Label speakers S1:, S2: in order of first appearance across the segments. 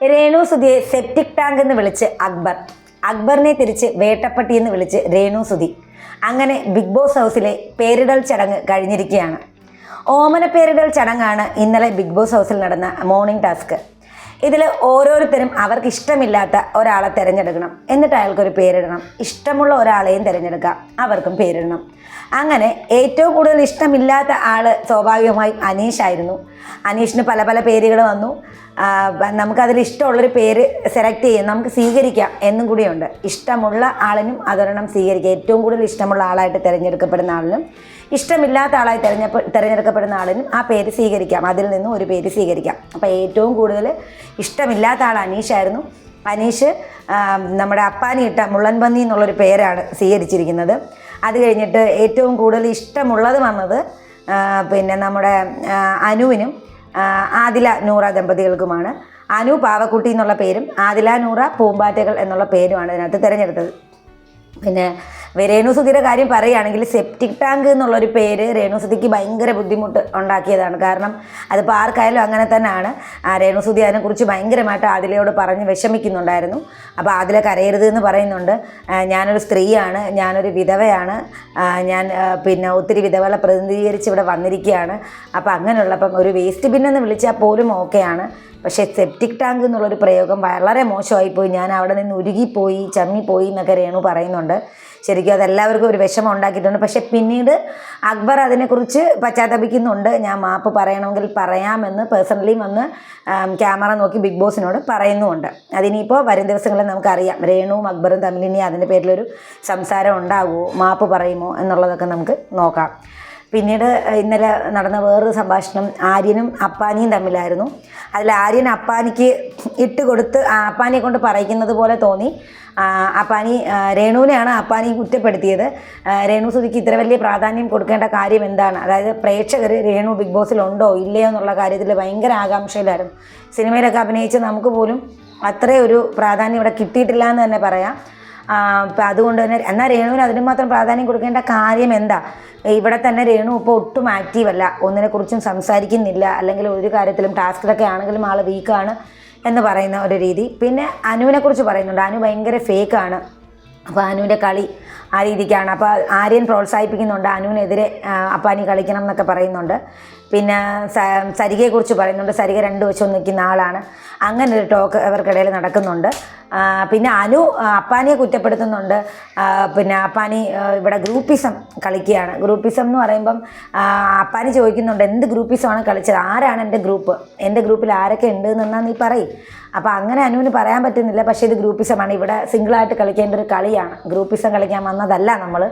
S1: Renu സുധിയെ septic tank എന്ന് വിളിച്ച് അക്ബർ. അക്ബറിനെ തിരിച്ച് വേട്ടപ്പട്ടി എന്ന് വിളിച്ച് രേണു സുധി. അങ്ങനെ ബിഗ് ബോസ് ഹൗസിലെ പേരിടൽ ചടങ്ങ് കഴിഞ്ഞിരിക്കുകയാണ്. ഓമന പേരിടൽ ചടങ്ങാണ് ഇന്നലെ ബിഗ് ബോസ് ഹൗസിൽ നടന്ന മോർണിംഗ് ടാസ്ക് ഇതിൽ ഓരോരുത്തരും അവർക്ക് ഇഷ്ടമില്ലാത്ത ഒരാളെ തിരഞ്ഞെടുക്കണം. എന്നിട്ട് അയാൾക്കൊരു പേരിടണം. ഇഷ്ടമുള്ള ഒരാളെയും തിരഞ്ഞെടുക്കാം. അവർക്കും പേരിടണം. അങ്ങനെ ഏറ്റവും കൂടുതൽ ഇഷ്ടമില്ലാത്ത ആൾ സ്വാഭാവികമായും അനീഷായിരുന്നു അനീഷിന് പല പല പേരുകൾ വന്നു. നമുക്കതിൽ ഇഷ്ടമുള്ളൊരു പേര് സെലക്ട് ചെയ്യും. നമുക്ക് സ്വീകരിക്കാം എന്നും കൂടിയുണ്ട്. ഇഷ്ടമുള്ള ആളിനും അതൊരെണ്ണം സ്വീകരിക്കാം. ഏറ്റവും കൂടുതൽ ഇഷ്ടമുള്ള ആളായിട്ട് തിരഞ്ഞെടുക്കപ്പെടുന്ന ആളിനും ഇഷ്ടമില്ലാത്ത ആളായി തിരഞ്ഞെടുപ്പ് തിരഞ്ഞെടുക്കപ്പെടുന്ന ആളിനും ആ പേര് സ്വീകരിക്കാം. അതിൽ നിന്നും ഒരു പേര് സ്വീകരിക്കാം. അപ്പോൾ ഏറ്റവും കൂടുതൽ ഇഷ്ടമില്ലാത്ത ആൾ അനീഷായിരുന്നു അനീഷ് നമ്മുടെ അപ്പാനി ഇട്ട മുള്ളൻപന്നി എന്നുള്ളൊരു പേരാണ് സ്വീകരിച്ചിരിക്കുന്നത്. അത് കഴിഞ്ഞിട്ട് ഏറ്റവും കൂടുതൽ ഇഷ്ടമുള്ളത് വന്നത് പിന്നെ നമ്മുടെ അനുവിനും ആദില നൂറ ദമ്പതികൾക്കുമാണ്. അനു പാവക്കുട്ടി എന്നുള്ള പേരും ആദില നൂറ പൂമ്പാറ്റകൾ എന്നുള്ള പേരുമാണ് ഇതിനകത്ത് തിരഞ്ഞെടുത്തത്. പിന്നെ രേണുസുതിയുടെ കാര്യം പറയുകയാണെങ്കിൽ സെപ്റ്റിക് ടാങ്ക് എന്നുള്ളൊരു പേര് രേണുസുതിക്ക് ഭയങ്കര ബുദ്ധിമുട്ട് ഉണ്ടാക്കിയതാണ്. കാരണം അതിപ്പോൾ ആർക്കായാലും അങ്ങനെ തന്നെയാണ്. ആ രേണുസുതി അതിനെക്കുറിച്ച് ഭയങ്കരമായിട്ട് ആദിലയോട് പറഞ്ഞ് വിഷമിക്കുന്നുണ്ടായിരുന്നു. അപ്പോൾ ആദില കരയരുത് എന്ന് പറയുന്നുണ്ട്. ഞാനൊരു സ്ത്രീയാണ് ഞാനൊരു വിധവയാണ്. ഞാൻ പിന്നെ ഒത്തിരി വിധവകളെ പ്രതിനിധീകരിച്ച് ഇവിടെ വന്നിരിക്കുകയാണ്. അപ്പോൾ അങ്ങനെയുള്ളപ്പം ഒരു വേസ്റ്റ് ബിന്നെന്ന് വിളിച്ചാൽ പോലും ഓക്കെയാണ് പക്ഷേ സെപ്റ്റിക് ടാങ്ക് എന്നുള്ളൊരു പ്രയോഗം വളരെ മോശമായിപ്പോയി. ഞാൻ അവിടെ നിന്ന് ഉരുകിപ്പോയി ചമ്മിപ്പോയി എന്നൊക്കെ രേണു പറയുന്നുണ്ട്. ശരിക്കും അതെല്ലാവർക്കും ഒരു വിഷമം ഉണ്ടാക്കിയിട്ടുണ്ട്. പക്ഷേ പിന്നീട് അക്ബർ അതിനെക്കുറിച്ച് പശ്ചാത്തപിക്കുന്നുണ്ട്. ഞാൻ മാപ്പ് പറയണമെങ്കിൽ പറയാമെന്ന് പേഴ്സണലി വന്ന് ക്യാമറ നോക്കി ബിഗ് ബോസിനോട് പറയുന്നുമുണ്ട്. അതിനിപ്പോൾ വരും ദിവസങ്ങളിൽ നമുക്കറിയാം. രേണുവും അക്ബറും തമ്മിൽ ഇനി അതിന്റെ പേരിലൊരു സംസാരം ഉണ്ടാകുമോ മാപ്പ് പറയുമോ? എന്നുള്ളതൊക്കെ നമുക്ക് നോക്കാം. പിന്നീട് ഇന്നലെ നടന്ന വേറൊരു സംഭാഷണം ആര്യനും അപ്പാനിയും തമ്മിലായിരുന്നു. അതിൽ ആര്യൻ അപ്പാനിക്ക് ഇട്ട് കൊടുത്ത് അപ്പാനിയെ കൊണ്ട് പറയിക്കുന്നത് പോലെ തോന്നി. അപ്പാനി രേണുവിനെയാണ് അപ്പാനി കുറ്റപ്പെടുത്തിയത്. രേണു സുധിക്ക് ഇത്ര വലിയ പ്രാധാന്യം കൊടുക്കേണ്ട കാര്യം എന്താണ്? അതായത് പ്രേക്ഷകർ രേണു ബിഗ് ബോസിലുണ്ടോ ഇല്ലയോ എന്നുള്ള കാര്യത്തിൽ ഭയങ്കര ആകാംക്ഷയിലായിരുന്നു. സിനിമയിലൊക്കെ അഭിനയിച്ച് നമുക്ക് പോലും അത്രയും ഒരു പ്രാധാന്യം ഇവിടെ കിട്ടിയിട്ടില്ല എന്ന് തന്നെ പറയാം. അപ്പം അതുകൊണ്ട് തന്നെ എന്നാൽ രേണുവിന് അതിന് മാത്രം പ്രാധാന്യം കൊടുക്കേണ്ട കാര്യം എന്താ? ഇവിടെ തന്നെ രേണു ഇപ്പോൾ ഒട്ടും ആക്റ്റീവല്ല ഒന്നിനെക്കുറിച്ചും സംസാരിക്കുന്നില്ല. അല്ലെങ്കിൽ ഒരു കാര്യത്തിലും ടാസ്കിലൊക്കെ ആണെങ്കിലും ആൾ വീക്കാണ് എന്ന് പറയുന്ന ഒരു രീതി. പിന്നെ അനുവിനെക്കുറിച്ച് പറയുന്നുണ്ട്. അനു ഭയങ്കര ഫേക്കാണ് അപ്പോൾ അനുവിന്റെ കളി ആ രീതിക്കാണ്. അപ്പോൾ ആര്യൻ പ്രോത്സാഹിപ്പിക്കുന്നുണ്ട്. അനുവിനെതിരെ അപ്പാനി കളിക്കണം എന്നൊക്കെ പറയുന്നുണ്ട്. പിന്നെ സരികയെക്കുറിച്ച് പറയുന്നുണ്ട്. സരിക രണ്ട് ഒന്ന് നിൽക്കുന്ന ആളാണ്. അങ്ങനെ ഒരു ടോക്ക് അവർക്കിടയിൽ നടക്കുന്നുണ്ട്. പിന്നെ അനു അപ്പാനിയെ കുറ്റപ്പെടുത്തുന്നുണ്ട്. പിന്നെ അപ്പാനി ഇവിടെ ഗ്രൂപ്പിസം കളിക്കുകയാണ്. ഗ്രൂപ്പിസം എന്ന് പറയുമ്പം അപ്പാനി ചോദിക്കുന്നുണ്ട് എന്ത് ഗ്രൂപ്പിസമാണ് കളിച്ചത്? ആരാണ് എന്റെ ഗ്രൂപ്പ്? എന്റെ ഗ്രൂപ്പിൽ ആരൊക്കെ ഉണ്ട് എന്നാ നീ പറയും. അപ്പോൾ അങ്ങനെ അനുവിന് പറയാൻ പറ്റുന്നില്ല. പക്ഷേ ഇത് ഗ്രൂപ്പിസമാണ്. ഇവിടെ സിംഗിളായിട്ട് കളിക്കേണ്ട ഒരു കളിയാണ്. ഗ്രൂപ്പിസം കളിക്കാൻ വന്നതല്ല നമ്മൾ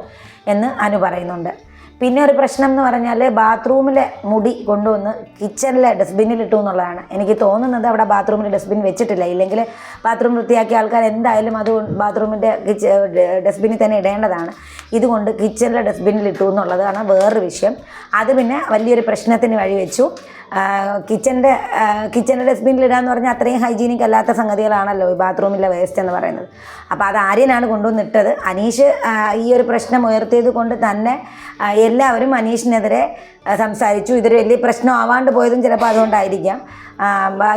S1: എന്ന് അനു പറയുന്നുണ്ട്. പിന്നെ ഒരു പ്രശ്നം എന്ന് പറഞ്ഞാൽ ബാത്റൂമിലെ മുടി കൊണ്ടുവന്ന് കിച്ചണിലെ ഡസ്റ്റ്ബിന്നിൽ ഇട്ടു എന്നുള്ളതാണ്. എനിക്ക് തോന്നുന്നത് അവിടെ ബാത്റൂമിൽ ഡസ്റ്റ്ബിൻ വെച്ചിട്ടില്ല. ഇല്ലെങ്കിൽ ബാത്റൂം വൃത്തിയാക്കിയ ആൾക്കാർ എന്തായാലും അത് ബാത്റൂമിന്റെ കിച്ച ഡസ്റ്റ്ബിന്നിൽ തന്നെ ഇടേണ്ടതാണ്. ഇതുകൊണ്ട് കിച്ചണിലെ ഡസ്റ്റ്ബിന്നിൽ ഇട്ടു എന്നുള്ളതാണ് വേറൊരു വിഷയം. അത് പിന്നെ വലിയൊരു പ്രശ്നത്തിന് വഴിവെച്ചു. കിച്ചന്റെ കിച്ചന്റെ ഡസ്റ്റ്ബിന്നിൽ ഇടാന്ന് പറഞ്ഞാൽ അത്രയും ഹൈജീനിക് അല്ലാത്ത സംഗതികളാണല്ലോ ഈ ബാത്റൂമിലെ വേസ്റ്റ് എന്ന് പറയുന്നത്. അപ്പോൾ അത് ആര്യനാണ് കൊണ്ടുവന്നിട്ടത്. അനീഷ് ഈ ഒരു പ്രശ്നം ഉയർത്തിയത് കൊണ്ട് തന്നെ എല്ലാവരും അനീഷിനെതിരെ സംസാരിച്ചു. ഇതൊരു വലിയ പ്രശ്നം ആവാണ്ട് പോയതും ചിലപ്പോൾ അതുകൊണ്ടായിരിക്കാം.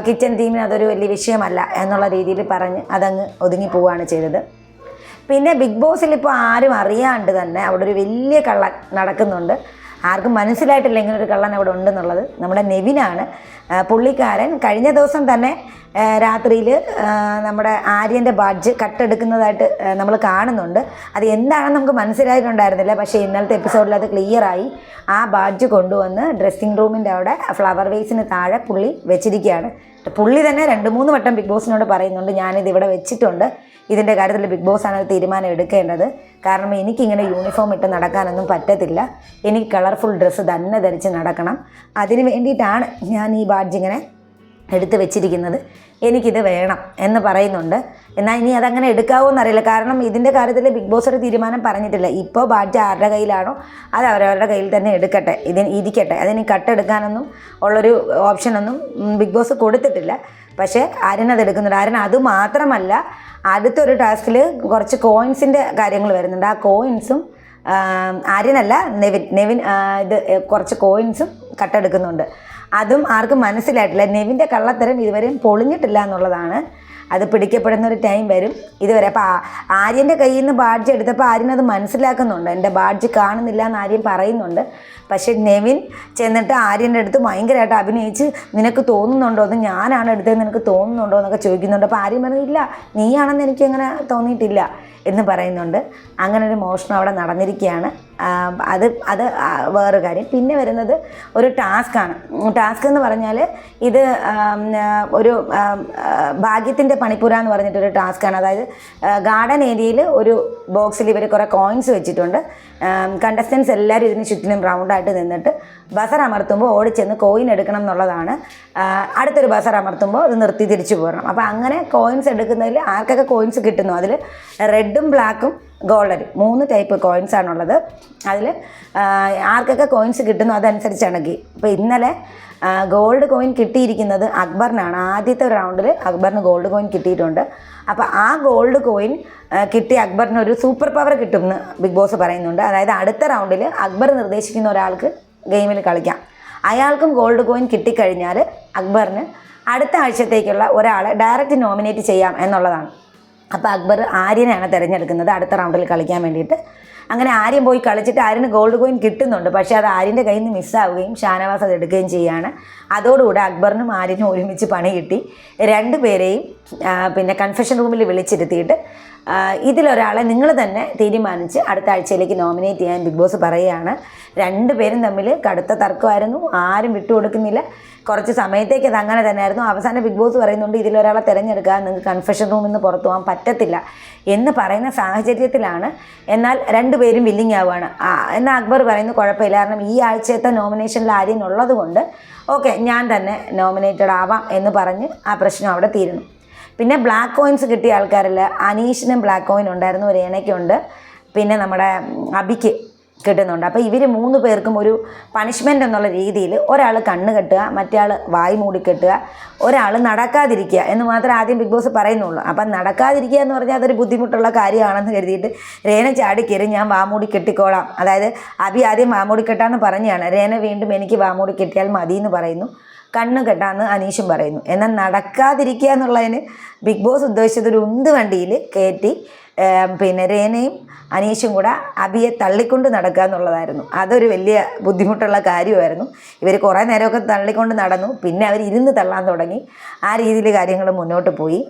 S1: കിച്ചൺ ടീമിന് അതൊരു വലിയ വിഷയമല്ല എന്നുള്ള രീതിയിൽ പറഞ്ഞ് അതങ്ങ് ഒതുങ്ങി പോവുകയാണ് ചെയ്തത്. പിന്നെ ബിഗ് ബോസിൽ ഇപ്പോൾ ആരും അറിയാണ്ട് തന്നെ അവിടെ ഒരു വലിയ കള്ളൻ നടക്കുന്നുണ്ട്. ആർക്കും മനസ്സിലായിട്ടില്ല ഇങ്ങനൊരു കള്ളൻ അവിടെ ഉണ്ടെന്നുള്ളത്. നമ്മുടെ നെവിനാണ്. പുള്ളിക്കാരൻ കഴിഞ്ഞ ദിവസം തന്നെ രാത്രിയിൽ നമ്മുടെ ആര്യന്റെ ബാഡ്ജ് കട്ടെടുക്കുന്നതായിട്ട് നമ്മൾ കാണുന്നുണ്ട്. അത് എന്താണെന്ന് നമുക്ക് മനസ്സിലായിട്ടുണ്ടായിരുന്നില്ല. പക്ഷേ ഇന്നലത്തെ എപ്പിസോഡിൽ അത് ക്ലിയറായി ആ ബാഡ്ജ് കൊണ്ടുവന്ന് ഡ്രസ്സിങ് റൂമിന്റെ അവിടെ ഫ്ലവർ വേസിന് താഴെ പുള്ളി വെച്ചിരിക്കുകയാണ്. പുള്ളി തന്നെ രണ്ട് മൂന്ന് വട്ടം ബിഗ് ബോസിനോട് പറയുന്നുണ്ട് ഞാനിത് ഇവിടെ വെച്ചിട്ടുണ്ട്. ഇതിന്റെ കാര്യത്തിൽ ബിഗ് ബോസ് ആണ് തീരുമാനം എടുക്കേണ്ടത്. കാരണം എനിക്കിങ്ങനെ യൂണിഫോം ഇട്ട് നടക്കാനൊന്നും പറ്റത്തില്ല. എനിക്ക് കളർഫുൾ ഡ്രസ്സ് തന്നെ ധരിച്ച് നടക്കണം. അതിന് വേണ്ടിയിട്ടാണ് ഞാൻ ഈ ബാഡ്ജ് ഇങ്ങനെ എടുത്ത് വെച്ചിരിക്കുന്നത് എനിക്കിത് വേണം എന്ന് പറയുന്നുണ്ട്. എന്നാൽ ഇനി അതങ്ങനെ എടുക്കാവോ എന്നറിയില്ല കാരണം ഇതിന്റെ കാര്യത്തിൽ ബിഗ് ബോസ് ഒരു തീരുമാനം പറഞ്ഞിട്ടില്ല. ഇപ്പോൾ ബാറ്റ് ആരുടെ കയ്യിലാണോ അത് അവരവരുടെ കയ്യിൽ തന്നെ എടുക്കട്ടെ. ഇതിന് ഇരിക്കട്ടെ. അതിന് കട്ടെടുക്കാനൊന്നും ഉള്ളൊരു ഓപ്ഷനൊന്നും ബിഗ് ബോസ് കൊടുത്തിട്ടില്ല. പക്ഷേ ആര്യൻ അത് എടുക്കുന്നുണ്ട്. ആര്യൻ അത് മാത്രമല്ല അടുത്തൊരു ടാസ്കിൽ കുറച്ച് കോയിൻസിന്റെ കാര്യങ്ങൾ വരുന്നുണ്ട്. ആ കോയിൻസും ആര്യനല്ല നെവിൻ നെവിൻ ഇത് കുറച്ച് കോയിൻസും കട്ടെടുക്കുന്നുണ്ട്. അതും ആർക്കും മനസ്സിലായിട്ടില്ല. നെവിന്റെ കള്ളത്തരം ഇതുവരെയും പൊളിഞ്ഞിട്ടില്ല എന്നുള്ളതാണ്. അത് പിടിക്കപ്പെടുന്ന ഒരു ടൈം വരും. ഇതുവരെ അപ്പോൾ ആര്യന്റെ കയ്യിൽ നിന്ന് ബാഡ്ജ് എടുത്തപ്പോൾ ആര്യൻ അത് മനസ്സിലാക്കുന്നുണ്ട്. എന്റെ ബാഡ്ജ് കാണുന്നില്ല എന്ന് ആര്യൻ പറയുന്നുണ്ട്. പക്ഷേ നെവിൻ ചെന്നിട്ട് ആര്യന്റെ അടുത്ത് ഭയങ്കരമായിട്ട് അഭിനയിച്ച് നിനക്ക് തോന്നുന്നുണ്ടോ? അത് ഞാനാണ് എടുത്തതെന്ന് നിനക്ക് തോന്നുന്നുണ്ടോ എന്നൊക്കെ ചോദിക്കുന്നുണ്ട്. അപ്പോൾ ആര്യൻ പറഞ്ഞു ഇല്ല നീയാണെന്ന് എനിക്ക് അങ്ങനെ തോന്നിയിട്ടില്ല. എന്ന് പറയുന്നുണ്ട്. അങ്ങനെ ഒരു മോഷണം അവിടെ നടന്നിരിക്കുകയാണ്. അത് അത് വേറൊരു കാര്യം. പിന്നെ വരുന്നത് ഒരു ടാസ്ക്കാണ് ടാസ്ക് എന്ന് പറഞ്ഞാൽ ഇത് ഒരു ഭാഗ്യത്തിന്റെ പണിപ്പുര എന്ന് പറഞ്ഞിട്ടൊരു ടാസ്ക്കാണ് അതായത് ഗാർഡൻ ഏരിയയിൽ ഒരു ബോക്സിൽ ഇവർ കുറേ കോയിൻസ് വെച്ചിട്ടുണ്ട്. കണ്ടസ്റ്റൻസ് എല്ലാവരും ഇതിന് ചുറ്റിനും റൗണ്ടായിട്ട് നിന്നിട്ട് ബസർ അമർത്തുമ്പോൾ ഓടിച്ചെന്ന് കോയിൻ എടുക്കണം എന്നുള്ളതാണ്. അടുത്തൊരു ബസർ അമർത്തുമ്പോൾ അത് നിർത്തി തിരിച്ചു പോരണം. അപ്പോൾ അങ്ങനെ കോയിൻസ് എടുക്കുന്നതിൽ ആർക്കൊക്കെ കോയിൻസ് കിട്ടുന്നു? അതിൽ റെഡും ബ്ലാക്കും ഗോൾഡനും മൂന്ന് ടൈപ്പ് കോയിൻസ് ആണുള്ളത്. അതിൽ ആർക്കൊക്കെ കോയിൻസ് കിട്ടുന്നു അതനുസരിച്ചാണ് ഗെയിം അപ്പോൾ ഇന്നലെ ഗോൾഡ് കോയിൻ കിട്ടിയിരിക്കുന്നത് അക്ബറിനാണ്. ആദ്യത്തെ റൗണ്ടിൽ അക്ബറിന് ഗോൾഡ് കോയിൻ കിട്ടിയിട്ടുണ്ട്. അപ്പോൾ ആ ഗോൾഡ് കോയിൻ കിട്ടി അക്ബറിന് ഒരു സൂപ്പർ പവർ കിട്ടും എന്ന് ബിഗ് ബോസ് പറയുന്നുണ്ട്. അതായത് അടുത്ത റൗണ്ടിൽ അക്ബർ നിർദ്ദേശിക്കുന്ന ഒരാൾക്ക് ഗെയിമിൽ കളിക്കാം. അയാൾക്കും ഗോൾഡ് കോയിൻ കിട്ടിക്കഴിഞ്ഞാൽ അക്ബറിന് അടുത്ത ആഴ്ചത്തേക്കുള്ള ഒരാളെ ഡയറക്റ്റ് നോമിനേറ്റ് ചെയ്യാം എന്നുള്ളതാണ്. അപ്പോൾ അക്ബർ ആര്യനെയാണ് തിരഞ്ഞെടുക്കുന്നത് അടുത്ത റൗണ്ടിൽ കളിക്കാൻ വേണ്ടിയിട്ട്. അങ്ങനെ ആര്യം പോയി കളിച്ചിട്ട് ആര്യന് ഗോൾഡ് കോയിൻ കിട്ടുന്നുണ്ട്. പക്ഷേ അത് ആര്യന്റെ കയ്യിൽ നിന്ന് മിസ്സാവുകയും ഷാനവാസ് അത് എടുക്കുകയും ചെയ്യുകയാണ് അതോടുകൂടെ അക്ബറിനും ആര്യനും ഒരുമിച്ച് പണി കിട്ടി. രണ്ടുപേരെയും പിന്നെ കൺഫെഷൻ റൂമിൽ വിളിച്ചിരുത്തിയിട്ട് ഇതിലൊരാളെ നിങ്ങൾ തന്നെ തീരുമാനിച്ച് അടുത്ത ആഴ്ചയിലേക്ക് നോമിനേറ്റ് ചെയ്യാൻ ബിഗ് ബോസ് പറയുകയാണ്. രണ്ടുപേരും തമ്മിൽ കടുത്ത തർക്കമായിരുന്നു. ആരും വിട്ടുകൊടുക്കുന്നില്ല. കുറച്ച് സമയത്തേക്ക് അത് അങ്ങനെ തന്നെയായിരുന്നു. അവസാനം ബിഗ് ബോസ് പറയുന്നുണ്ട് ഇതിലൊരാളെ തിരഞ്ഞെടുക്കുക നിങ്ങൾക്ക് കൺഫെഷൻ റൂമിൽ നിന്ന് പുറത്തു പോകാൻ പറ്റത്തില്ല എന്ന് പറയുന്ന സാഹചര്യത്തിലാണ്. എന്നാൽ രണ്ടുപേരും വില്ലിങ് ആവുകയാണ്. എന്നാൽ അക്ബർ പറയുന്നു കുഴപ്പമില്ല. കാരണം ഈ ആഴ്ചത്തെ നോമിനേഷനിൽ ആര്യൻ ഉള്ളത് കൊണ്ട് ഓക്കെ ഞാൻ തന്നെ നോമിനേറ്റഡ് ആവാം എന്ന് പറഞ്ഞ് ആ പ്രശ്നം അവിടെ തീരുന്നു. പിന്നെ ബ്ലാക്ക് കോയിൻസ് കിട്ടിയ ആൾക്കാരിൽ അനീഷിനും ബ്ലാക്ക് കോയിൻ ഉണ്ടായിരുന്നു രേണയ്ക്കുണ്ട് പിന്നെ നമ്മുടെ അബിക്ക് കിട്ടുന്നുണ്ട്. അപ്പോൾ ഇവർ മൂന്ന് പേർക്കും ഒരു പണിഷ്മെന്റ് എന്നുള്ള രീതിയിൽ ഒരാൾ കണ്ണ് കെട്ടുക മറ്റേ വായി മൂടിക്കെട്ടുക ഒരാൾ നടക്കാതിരിക്കുക എന്ന് മാത്രം ആദ്യം ബിഗ് ബോസ് പറയുന്നുള്ളൂ. അപ്പം നടക്കാതിരിക്കുക എന്ന് പറഞ്ഞാൽ അതൊരു ബുദ്ധിമുട്ടുള്ള കാര്യമാണെന്ന് കരുതിയിട്ട് രേന ചാടി കയറി ഞാൻ വാമൂടി കെട്ടിക്കോളാം. അതായത് അബി ആദ്യം വാമൂടി കെട്ടാന്ന് പറഞ്ഞാണ്. രേന വീണ്ടും എനിക്ക് വാമൂടി കെട്ടിയാൽ മതി എന്ന് പറയുന്നു. കണ്ണ് കെട്ടാന്ന് അനീഷും പറയുന്നു. എന്നാൽ നടക്കാതിരിക്കുക എന്നുള്ളതിന് ബിഗ് ബോസ് ഉദ്ദേശിച്ചത് ഒരു ഉന്ത് വണ്ടിയിൽ കയറ്റി പിന്നെ രേനയും അനീഷും കൂടെ അബിയെ തള്ളിക്കൊണ്ട് നടക്കുക എന്നുള്ളതായിരുന്നു. അതൊരു വലിയ ബുദ്ധിമുട്ടുള്ള കാര്യമായിരുന്നു. ഇവർ കുറേ നേരമൊക്കെ തള്ളിക്കൊണ്ട് നടന്നു. പിന്നെ അവർ ഇരുന്ന് തള്ളാൻ തുടങ്ങി. ആ രീതിയിൽ കാര്യങ്ങൾ മുന്നോട്ട് പോയി.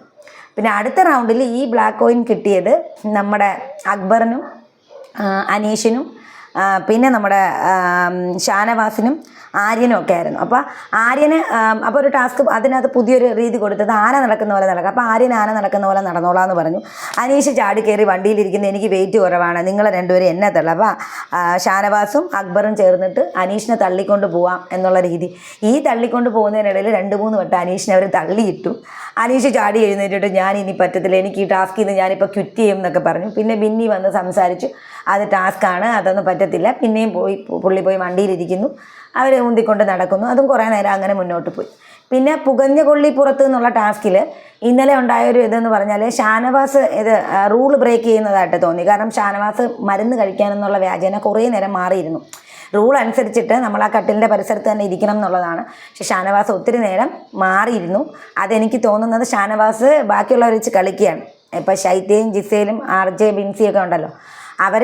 S1: പിന്നെ അടുത്ത റൗണ്ടിൽ ഈ ബ്ലാക്ക് കോയിൻ കിട്ടിയത് നമ്മുടെ അക്ബറിനും അനീഷിനും പിന്നെ നമ്മുടെ ഷാനവാസിനും ആര്യനും ഒക്കെ ആയിരുന്നു. അപ്പോൾ ആര്യന് അപ്പോൾ ഒരു ടാസ്ക് അതിനകത്ത് പുതിയൊരു രീതി കൊടുത്തത് ആന നടക്കുന്ന പോലെ നടക്കുക അപ്പോൾ ആര്യൻ ആന നടക്കുന്ന പോലെ നടന്നോളാം എന്ന് പറഞ്ഞു. അനീഷ് ചാടി കയറി വണ്ടിയിലിരിക്കുന്ന. എനിക്ക് വെയിറ്റ് കുറവാണ്. നിങ്ങൾ രണ്ടുപേരും എന്നെ തള്ള. അപ്പോൾ ഷാനവാസും അക്ബറും ചേർന്നിട്ട് അനീഷിനെ തള്ളിക്കൊണ്ട് പോവാം എന്നുള്ള രീതി. ഈ തള്ളിക്കൊണ്ട് പോകുന്നതിനിടയിൽ രണ്ട് മൂന്ന് വട്ടം അനീഷിനെ അവർ തള്ളിയിട്ടു. അനീഷ് ചാടി എഴുന്നേറ്റിട്ട് ഞാൻ ഇനി പറ്റത്തില്ല. എനിക്ക് ഈ ടാസ്കിൽ നിന്ന് ഞാനിപ്പോൾ ക്വിറ്റ് ചെയ്യും എന്നൊക്കെ പറഞ്ഞു. പിന്നെ ബിന്നി വന്ന് സംസാരിച്ചു. അത് ടാസ്ക്കാണ് അതൊന്നും പറ്റത്തില്ല. പിന്നെയും പോയി പുള്ളി പോയി വണ്ടിയിലിരിക്കുന്നു. അവർ ഊന്തിക്കൊണ്ട് നടക്കുന്നു. അതും കുറേ നേരം അങ്ങനെ മുന്നോട്ട് പോയി. പിന്നെ പുകഞ്ഞ കൊള്ളി കൊള്ളിപ്പുറത്ത് എന്നുള്ള ടാസ്കിൽ ഇന്നലെ ഉണ്ടായൊരു ഇതെന്ന് പറഞ്ഞാൽ ഷാനവാസ് ഇത് റൂൾ ബ്രേക്ക് ചെയ്യുന്നതായിട്ട് തോന്നി. കാരണം ഷാനവാസ് മരുന്ന് കഴിക്കാനെന്നുള്ള വ്യാജേന കുറേ നേരം മാറിയിരുന്നു. റൂൾ അനുസരിച്ചിട്ട് നമ്മൾ ആ കട്ടിലിന്റെ പരിസരത്ത് തന്നെ ഇരിക്കണം എന്നുള്ളതാണ്. പക്ഷെ ഷാനവാസ് ഒത്തിരി നേരം മാറിയിരുന്നു. അതെനിക്ക് തോന്നുന്നത് ഷാനവാസ് ബാക്കിയുള്ളവർ വെച്ച് കളിക്കുകയാണ്. ഇപ്പം ശൈത്യയും ജിസയിലും ആർ ജെ ബിൻസിയൊക്കെ ഉണ്ടല്ലോ. അവർ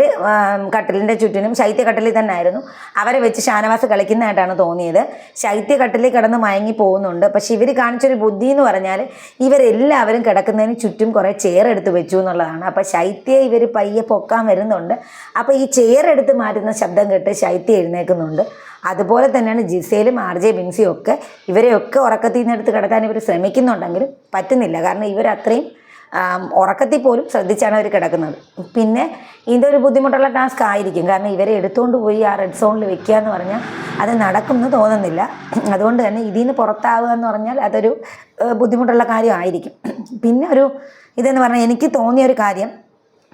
S1: കട്ടിലിന്റെ ചുറ്റിനും ശൈത്യ കട്ടിലിൽ തന്നെ ആയിരുന്നു. അവരെ വെച്ച് ഷാനവാസ് കളിക്കുന്നതായിട്ടാണ് തോന്നിയത്. ശൈത്യ കട്ടിലിൽ കിടന്ന് മയങ്ങി പോകുന്നുണ്ട്. പക്ഷെ ഇവർ കാണിച്ചൊരു ബുദ്ധി എന്ന് പറഞ്ഞാൽ ഇവരെല്ലാവരും കിടക്കുന്നതിന് ചുറ്റും കുറേ ചെയർ എടുത്ത് വെച്ചു എന്നുള്ളതാണ്. അപ്പോൾ ശൈത്യ ഇവർ പയ്യെ പൊക്കാൻ വരുന്നുണ്ട്. അപ്പോൾ ഈ ചെയർ എടുത്ത് മാറ്റുന്ന ശബ്ദം കേട്ട് ശൈത്യ എഴുന്നേൽക്കുന്നുണ്ട്. അതുപോലെ തന്നെയാണ് ജിസയിലും ആർ ജെ ബിൻസിയും ഒക്കെ ഇവരെയൊക്കെ ഉറക്കത്തിൽ നിന്നെടുത്ത് കിടക്കാൻ ഇവർ ശ്രമിക്കുന്നുണ്ടെങ്കിലും പറ്റുന്നില്ല. കാരണം ഇവരത്രയും ഉറക്കത്തിൽ പോലും ശ്രദ്ധിച്ചാണ് അവർ കിടക്കുന്നത്. പിന്നെ ഇതൊരു ബുദ്ധിമുട്ടുള്ള ടാസ്ക് ആയിരിക്കും. കാരണം ഇവരെ എടുത്തുകൊണ്ട് പോയി ആ റെഡ് സോണിൽ വെക്കുക എന്ന് പറഞ്ഞാൽ അത് നടക്കുമെന്ന് തോന്നുന്നില്ല. അതുകൊണ്ട് തന്നെ ഇതിൽ നിന്ന് പുറത്താവുക എന്ന് പറഞ്ഞാൽ അതൊരു ബുദ്ധിമുട്ടുള്ള കാര്യമായിരിക്കും പിന്നെ ഒരു ഇതെന്ന് പറഞ്ഞാൽ എനിക്ക് തോന്നിയ ഒരു കാര്യം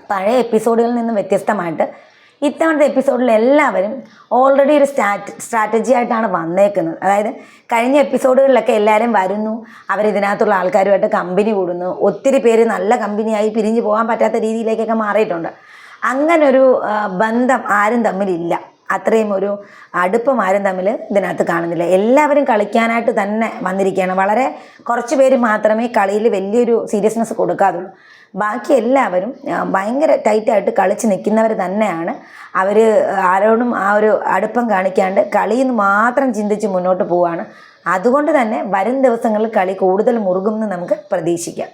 S1: പഴയ എപ്പിസോഡുകളിൽ നിന്നും വ്യത്യസ്തമായിട്ട് ഇത്തവണത്തെ എപ്പിസോഡിൽ എല്ലാവരും ഓൾറെഡി ഒരു സ്റ്റാറ്റ് സ്ട്രാറ്റജി ആയിട്ടാണ് വന്നേക്കുന്നത്. അതായത് കഴിഞ്ഞ എപ്പിസോഡുകളിലൊക്കെ എല്ലാവരും വരുന്നു. അവരിതിനകത്തുള്ള ആൾക്കാരുമായിട്ട് കമ്പനി കൂടുന്നു. ഒത്തിരി പേര് നല്ല കമ്പനിയായി പിരിഞ്ഞു പോകാൻ പറ്റാത്ത രീതിയിലേക്കൊക്കെ മാറിയിട്ടുണ്ട്. അങ്ങനൊരു ബന്ധം ആരും തമ്മിലില്ല. അത്രയും ഒരു അടുപ്പം ആരും തമ്മിൽ ഇതിനകത്ത് കാണുന്നില്ല. എല്ലാവരും കളിക്കാനായിട്ട് തന്നെ വന്നിരിക്കുകയാണ്. വളരെ കുറച്ച് പേര് മാത്രമേ കളിയിൽ വലിയൊരു സീരിയസ്നെസ് കൊടുക്കാതുള്ളൂ. ബാക്കി എല്ലാവരും ഭയങ്കര ടൈറ്റായിട്ട് കളിച്ച് നിൽക്കുന്നവർ തന്നെയാണ്. അവർ ആരോടും ആ ഒരു അടുപ്പം കാണിക്കാണ്ട് കളിയിൽ നിന്ന് മാത്രം ചിന്തിച്ച് മുന്നോട്ട് പോവുകയാണ്. അതുകൊണ്ട് തന്നെ വരും ദിവസങ്ങളിൽ കളി കൂടുതൽ മുറുകുമെന്ന് നമുക്ക് പ്രതീക്ഷിക്കാം.